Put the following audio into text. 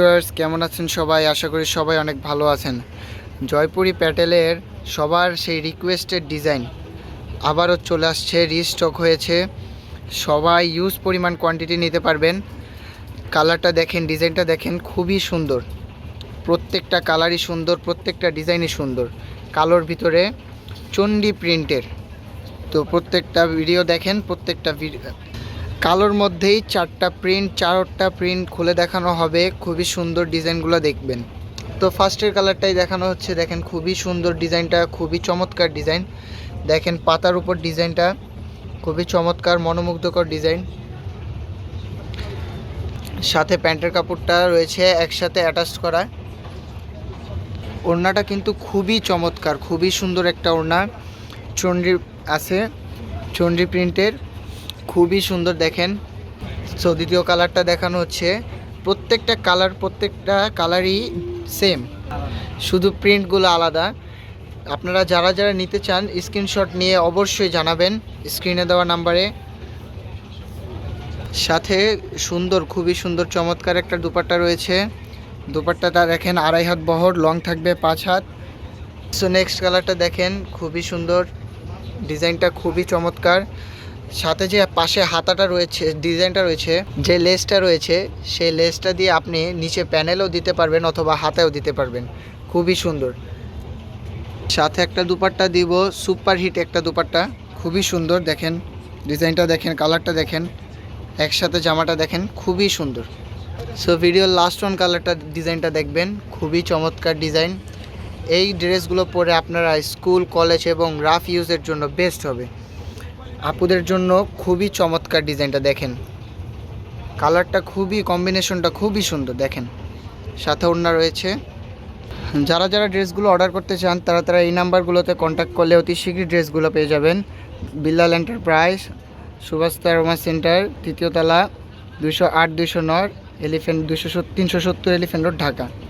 Viewers কেমন আছেন সবাই? আশা করি সবাই অনেক ভালো আছেন। জয়পুরি প্যাটেলের সবার সেই রিকোয়েস্টেড ডিজাইন আবারও চলে আসছে রিস্টক হয়েছে। সবাই ইউজ পরিমাণ কোয়ান্টিটি নিতে পারবেন। কালারটা দেখেন ডিজাইনটা দেখেন, খুবই সুন্দর। প্রত্যেকটা কালারই সুন্দর, প্রত্যেকটা ডিজাইনই সুন্দর। কালোর ভিতরে চণ্ডী প্রিন্টের তো প্রত্যেকটা ভিডিও দেখেন, প্রত্যেকটা কালোর মধ্যেই চারটা প্রিন্ট চারটা প্রিন্ট খুলে দেখানো হবে। খুবই সুন্দর ডিজাইনগুলো দেখবেন। তো ফার্স্টের কালারটাই দেখানো হচ্ছে। দেখেন খুবই সুন্দর ডিজাইনটা, খুবই চমৎকার ডিজাইন। দেখেন পাতার উপর ডিজাইনটা, খুবই চমৎকার, মনোমুগ্ধকর ডিজাইন। সাথে প্যান্টের কাপড়টা রয়েছে একসাথে অ্যাটাচ করা। ওড়নাটা কিন্তু খুবই চমৎকার, খুবই সুন্দর একটা ওড়না। চন্ডি আছে চন্ডি প্রিন্টের খুবই সুন্দর দেখেন। সো দ্বিতীয় কালারটা দেখানো হচ্ছে। প্রত্যেকটা কালার, প্রত্যেকটা কালারই সেম শুধু প্রিন্টগুলো আলাদা। আপনারা যারা যারা নিতে চান স্ক্রিনশট নিয়ে অবশ্যই জানাবেন স্ক্রিনে দেওয়া নাম্বারে সাথে সুন্দর, খুবই সুন্দর, চমৎকার একটা দুপাট্টা রয়েছে। দুপাট্টাটা দেখেন আড়াই হাত বহর লং থাকবে পাঁচ হাত। সো নেক্সট কালারটা দেখেন, খুবই সুন্দর। ডিজাইনটা খুবই চমৎকার। সাথে যে পাশে হাতাটা রয়েছে, ডিজাইনটা রয়েছে, যে লেসটা রয়েছে, সেই লেসটা দিয়ে আপনি নিচে প্যানেলও দিতে পারবেন অথবা হাতেও দিতে পারবেন। খুবই সুন্দর। সাথে একটা দুপাট্টা দিব, সুপার হিট একটা দুপাট্টা। খুবই সুন্দর, দেখেন। ডিজাইনটা দেখেন, কালারটা দেখেন। একসাথে জামাটা দেখেন, খুবই সুন্দর। সো ভিডিওর লাস্ট ওয়ান কালারটা ডিজাইনটা দেখবেন। খুবই চমৎকার ডিজাইন। এই ড্রেসগুলো পরে আপনারা স্কুল, কলেজ এবং রাফ ইউজের জন্য বেস্ট হবে। আপুদের জন্য খুবই চমৎকার ডিজাইনটা দেখেন। কালারটা খুবই কম্বিনেশনটা খুবই সুন্দর, দেখেন। সাথে ওড়না রয়েছে। যারা যারা ড্রেসগুলো অর্ডার করতে চান, তারা তারা এই নাম্বারগুলোতে কন্ট্যাক্ট করলে অতি শীঘ্রই ড্রেসগুলো পেয়ে যাবেন। Billal enterprise Subhash Roma centre তৃতীয়তলা দুশো আট দুশো নয় এলিফেন্ট দুশো তিনশো সত্তর এলিফেন্ট রোড, ঢাকা।